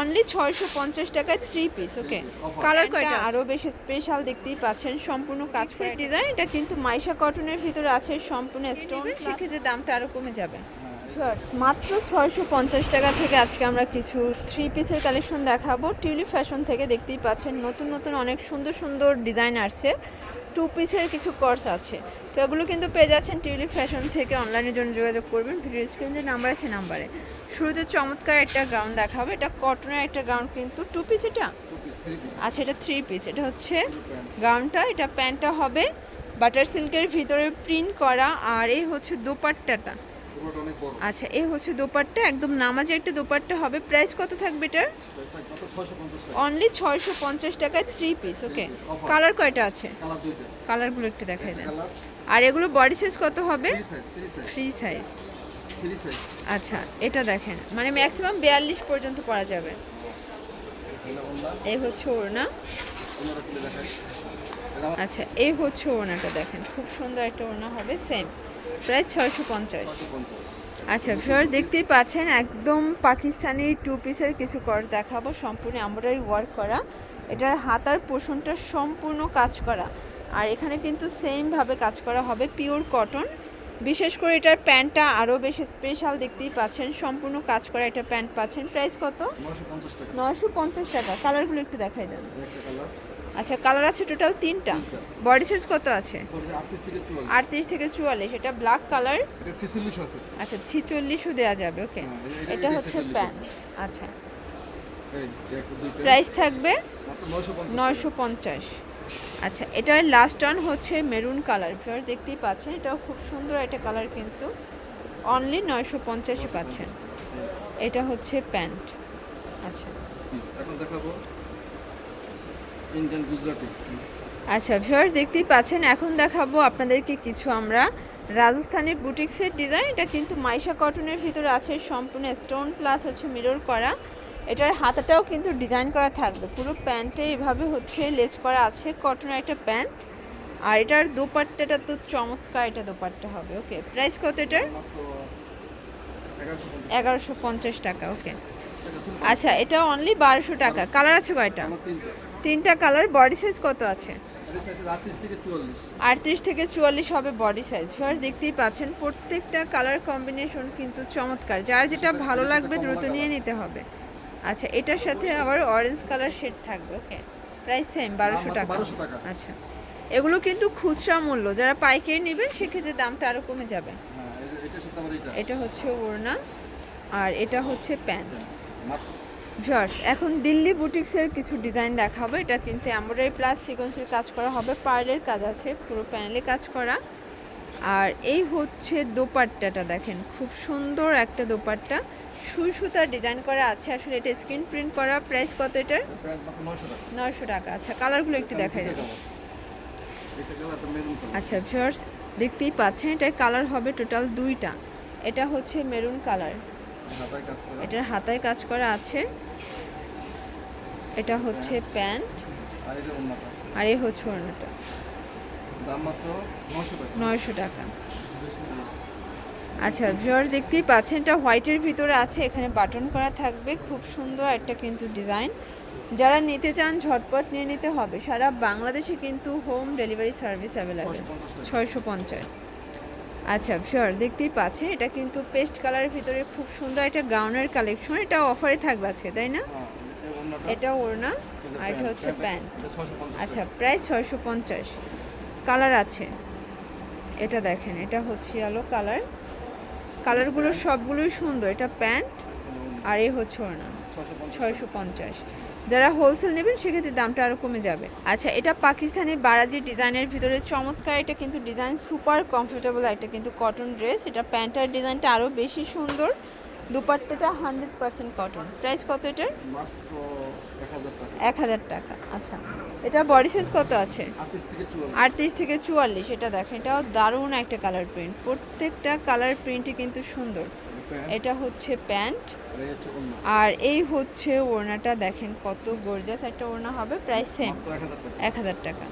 Only ছয়শো পঞ্চাশ টাকায় থ্রি পিস ওকে. কালার কয়টা? আরও বেশি স্পেশাল দেখতেই পাচ্ছেন সম্পূর্ণ কাজ করে ডিজাইন এটা কিন্তু মাইশা কটনের ভিতরে আছে সম্পূর্ণ স্টোন সেক্ষেত্রে দামটা আরও কমে যাবে। মাত্র ছয়শো পঞ্চাশ টাকা থেকে আজকে আমরা কিছু থ্রি পিসের কালেকশন দেখাবো। টিউলি ফ্যাশন থেকে দেখতেই পাচ্ছেন নতুন নতুন অনেক সুন্দর সুন্দর ডিজাইন আসছে। টু পিসের কিছু কোর্স আছে। তো এগুলো কিন্তু পেয়ে যাচ্ছেন টিউলি ফ্যাশন থেকে অনলাইনের জন্য যোগাযোগ করবেন। ভিডিও স্ক্রিন যে নাম্বার আছে নাম্বারে শুরুতে চমৎকার একটা গ্রাউন্ড হবে এটা কটনের একটা গাউন কিন্তু টু পিস এটা? আচ্ছা এটা থ্রি পিস এটা হচ্ছে গাউনটা এটা প্যান্টটা হবে। বাটার সিল্কের ভিতরে প্রিন্ট করা। আর এই হচ্ছে দোপাট্টাটা। আচ্ছা এই হচ্ছে দোপাট্টা। একদম নামাজে একটা দোপাট্টা হবে। প্রাইস কত থাকবে এটার? অনলি ছয়শো পঞ্চাশ টাকায় থ্রি পিস ওকে কালার কয়টা আছে? কালারগুলো একটু দেখাই দেন। আর এগুলো বডি সাইজ কত হবে? থ্রি সাইজ ফ্রি সাইজ আচ্ছা এটা দেখেন। মানে ম্যাক্সিমাম বিয়াল্লিশ পর্যন্ত পরা যাবে। এই হচ্ছে কিলো দেখাই। আচ্ছা এই হচ্ছে ওড়নাটা দেখেন। খুব সুন্দর একটা ওড়না হবে সেম প্রায় ছয়শো পঞ্চাশ। আচ্ছা ফিওর দেখতেই পাচ্ছেন একদম পাকিস্তানি টু পিসের কিছু কর দেখাবো সম্পূর্ণ এমব্রয়ডারি ওয়ার্ক করা। এটার হাতার পোষণটা সম্পূর্ণ কাজ করা। আর এখানে কিন্তু সেমভাবে কাজ করা হবে পিওর কটন বিশেষ করে এটার প্যান্টটা আরও বেশি স্পেশাল দেখতেই পাচ্ছেন সম্পূর্ণ কাজ করা এটা প্যান্ট পাচ্ছেন। প্রাইস কত? নশো পঞ্চাশ টাকা। নয়শো পঞ্চাশ টাকা। কালারগুলো একটু দেখাই দেন। আচ্ছা কালার আছে টোটাল তিনটা। বডি সাইজ কত আছে? আটত্রিশ থেকে চুয়াল্লিশ। এটা ব্ল্যাক কালার আচ্ছা ছিচল্লিশও দেওয়া যাবে ওকে হ্যাঁ, এটা- হচ্ছে প্যান্ট আচ্ছা। প্রাইস থাকবে নয়শো পঞ্চাশ। আচ্ছা এটার লাস্ট অন হচ্ছে মেরুন কালার ফিওর দেখতেই পাচ্ছেন এটাও খুব সুন্দর একটা কালার কিন্তু। অনলি নয়শো পঞ্চাশে। পাচ্ছেন। এটা হচ্ছে প্যান্ট আচ্ছা। এখন দেখাবো। ইন্ডিয়ান গুজরাটি। আচ্ছা ভিউয়ার্স দেখতেই পাচ্ছেন এখন দেখাবো আপনাদেরকে কিছু আমরা রাজস্থানের বুটিক্সের ডিজাইন। এটা কিন্তু মাইশা কটনের ভিতরে আছে সম্পূর্ণ স্টোন প্লাস হচ্ছে মিরর করা। এটার হাতাটাও কিন্তু ডিজাইন করা থাকবে। পুরো প্যান্টে এভাবে হচ্ছে লেস করা আছে কটনের একটা প্যান্ট। আর এটার দোপাট্টাটা তো চমৎকার এটা দোপাট্টা হবে ওকে। প্রাইস কত এটার? এগারোশো পঞ্চাশ টাকা ওকে। আচ্ছা এটা অনলি বারোশো টাকা। কালার আছে কয়টা? তিনটা কালার বডি সাইজ কত আছে? আটত্রিশ থেকে চুয়াল্লিশ। হবে বডি সাইজ ফার্স্ট দেখতেই পাচ্ছেন প্রত্যেকটা কালার কম্বিনেশন কিন্তু চমৎকার। যার যেটা ভালো লাগবে দ্রুত নিয়ে নিতে হবে। আচ্ছা এটার সাথে আবার অরেঞ্জ কালার শেড থাকবে ওকে প্রাইস সেম বারোশো টাকা। আচ্ছা এগুলো কিন্তু খুচরা মূল্য। যারা পাইকারি নেবেন সেক্ষেত্রে দামটা আরও কমে যাবে। হ্যাঁ এটা। হচ্ছে ওড়না আর এটা হচ্ছে প্যান্ট। ভিউয়ার্স, এখন দিল্লি বুটিক্সের কিছু ডিজাইন দেখাবো। এটা কিন্তু এমব্রয়ডারি প্লাস সিকোয়েন্সের কাজ করা হবে। পার্লের কাজ আছে, পুরো প্যানেলে কাজ করা। আর এই হচ্ছে দোপাট্টাটা দেখেন, খুব সুন্দর একটা দোপাট্টা। সুই সুতার ডিজাইন করা আছে, আসলে এটা স্ক্রিন প্রিন্ট করা। প্রাইস কত এটার? নশো টাকা। আচ্ছা কালারগুলো একটু দেখাই এটা দেবো। এটা আচ্ছা ভিউয়ার্স, দেখতেই পাচ্ছেন, এটার কালার হবে টোটাল দুইটা। এটা হচ্ছে মেরুন কালার। এটার হাতায় কাজ করা আছে। এটা হচ্ছে প্যান্ট? আর এই অন্যটা হচ্ছে ওড়নাটা। টাকা। নয়শো টাকা। আচ্ছা ভিউয়ার দেখতেই পাচ্ছেন এটা হোয়াইটের ভিতরে আছে এখানে বাটন করা থাকবে। খুব সুন্দর একটা কিন্তু ডিজাইন যারা নিতে চান ঝটপট নিয়ে নিতে হবে। সারা বাংলাদেশে কিন্তু হোম ডেলিভারি সার্ভিস অ্যাভেলেবেল ছয়শো পঞ্চাশ। আচ্ছা শিওর দেখতেই পাচ্ছেন। এটা কিন্তু পেস্ট কালারের ভিতরে খুব সুন্দর একটা গাউনের কালেকশন এটা অফারে থাকবে আজকে তাই না? হ্যাঁ এটা ওড়না আর এটা হচ্ছে প্যান্ট আচ্ছা প্রায় ছয়শো পঞ্চাশ। কালার আছে। এটা দেখেন এটা হচ্ছে আলো কালার কালারগুলো সবগুলোই সুন্দর এটা প্যান্ট আর এই হচ্ছে ওড়না। ছয়শো পঞ্চাশ। যারা হোলসেল নেবেন, সেক্ষেত্রে দামটা আরও কমে যাবে। আচ্ছা এটা পাকিস্তানি বারাজি ডিজাইনের ভিতরে চমৎকার এটা কিন্তু ডিজাইন সুপার কমফোর্টেবল একটা কিন্তু কটন ড্রেস এটা প্যান্টার ডিজাইনটা আরও বেশি সুন্দর। দুপাট্টাটা হান্ড্রেড পার্সেন্ট কটন প্রাইস কত এটার? এক হাজার টাকা। আচ্ছা এটা বডি সাইজ কত আছে? আটত্রিশ থেকে চুয়াল্লিশ। এটা দেখেন, এটাও দারুণ একটা কালার প্রিন্ট প্রত্যেকটা কালার প্রিন্টই কিন্তু সুন্দর। এটা হচ্ছে প্যান্ট। আর এই হচ্ছে ওড়নাটা দেখেন কত গর্জাস একটা ওড়না হবে প্রাইস সেম এক হাজার টাকা।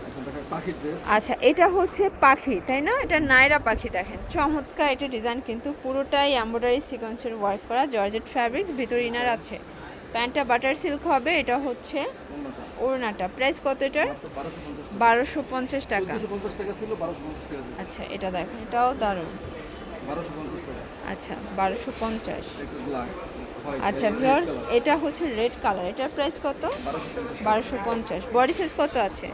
আচ্ছা এটা হচ্ছে পাখি তাই না? এটা নায়রা পাখি দেখেন। চমৎকার এটা ডিজাইন কিন্তু পুরোটাই এম্ব্রয়ডারি সিকোয়েন্সের ওয়ার্ক করা। জর্জেট ফ্যাব্রিক্স ভিতর ইনার আছে। প্যান্টটা বাটার সিল্ক হবে এটা হচ্ছে ওড়নাটা। প্রাইস কত এটার? বারোশো পঞ্চাশ টাকা। আচ্ছা এটা দেখেন এটাও দারুণ। আচ্ছা বারোশো পঞ্চাশ। আচ্ছা ভিউয়ার্স এটা হচ্ছে রেড কালার এটার প্রাইস কত? বারোশো পঞ্চাশ। বডি সাইজ কত আছে?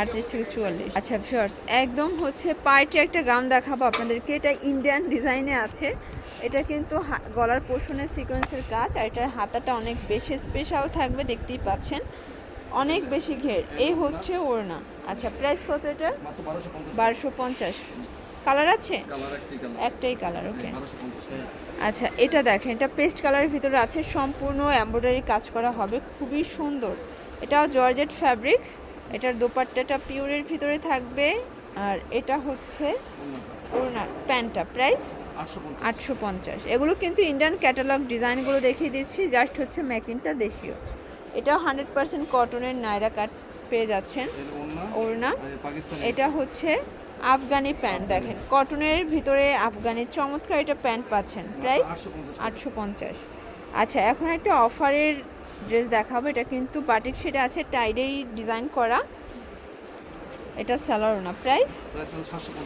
আটত্রিশ থেকে চুয়াল্লিশ। আচ্ছা ভিউয়ার্স একদম হচ্ছে পার্টি একটা গাউন দেখাবো আপনাদেরকে। এটা ইন্ডিয়ান ডিজাইনে আছে। এটা কিন্তু গলার পোষণের সিকোয়েন্সের কাজ। আর এটার হাতাটা অনেক বেশি স্পেশাল থাকবে দেখতেই পাচ্ছেন। অনেক বেশি ঘের। এই হচ্ছে ওড়না। আচ্ছা প্রাইস কত পঞ্চাশ। বারোশো পঞ্চাশ। কালার আছে? একটাই কালার। ওকে পঞ্চাশ টাকা আচ্ছা এটা দেখেন এটা পেস্ট কালারের ভিতরে আছে সম্পূর্ণ এমব্রয়ডারি কাজ করা হবে খুবই সুন্দর। এটাও জর্জেট ফ্যাব্রিক্স এটার দোপাট্টাটা পিওরের ভিতরে থাকবে আর এটা হচ্ছে ওনার প্যান্টটা প্রাইস আটশো পঞ্চাশ। এগুলো কিন্তু ইন্ডিয়ান ক্যাটালগ ডিজাইনগুলো দেখিয়ে দিচ্ছি জাস্ট হচ্ছে মেকিংটা দেশীয়। এটাও হান্ড্রেড পার্সেন্ট কটনের নাইরা কাট পেয়ে যাচ্ছেন। ওড়না এটা হচ্ছে আফগানি প্যান্ট দেখেন। কটনের ভিতরে আফগানি চমৎকার এটা প্যান্ট পাচ্ছেন। প্রাইস আটশো পঞ্চাশ। আচ্ছা এখন একটা অফারের ড্রেস দেখাবো। এটা কিন্তু বাটিক সেটা আছে টাইডেই ডিজাইন করা। এটা স্যালোর না প্রাইস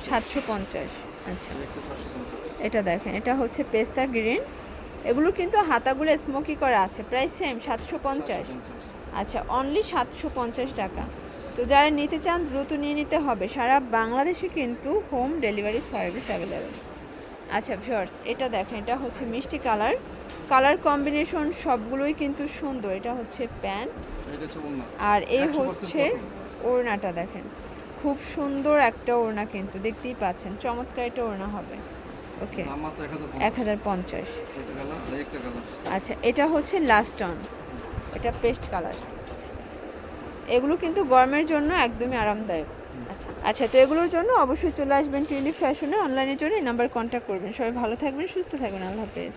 সাতশো পঞ্চাশ। আচ্ছা। এটা দেখেন এটা হচ্ছে পেস্তা গ্রিন। এগুলো কিন্তু হাতাগুলো স্মোকি করা আছে। প্রাইস সেম সাতশো পঞ্চাশ। আচ্ছা অনলি সাতশো পঞ্চাশ টাকা। তো যারা নিতে চান দ্রুত নিয়ে নিতে হবে। সারা বাংলাদেশে কিন্তু হোম ডেলিভারি সার্ভিস অ্যাভেলেবেল আচ্ছা ভিউয়ার্স এটা দেখেন এটা হচ্ছে মিষ্টি কালার। কালার কম্বিনেশন সবগুলোই কিন্তু সুন্দর। এটা হচ্ছে প্যান্ট। আর এই হচ্ছে ওড়নাটা দেখেন। খুব সুন্দর একটা ওড়না কিন্তু দেখতেই পাচ্ছেন। চমৎকার একটা ওড়না হবে। ওকে এক হাজার পঞ্চাশ। আচ্ছা এটা হচ্ছে লাস্ট অন এটা পেস্ট কালার এগুলো কিন্তু গরমের জন্য একদমই আরামদায়ক। আচ্ছা। আচ্ছা তো এগুলোর জন্য অবশ্যই চলে আসবেন ট্রেন্ডি ফ্যাশনে অনলাইনে জন্য নাম্বার কন্ট্যাক্ট করবেন। সবাই ভালো থাকবেন সুস্থ থাকবেন। আল্লাহ হাফেজ।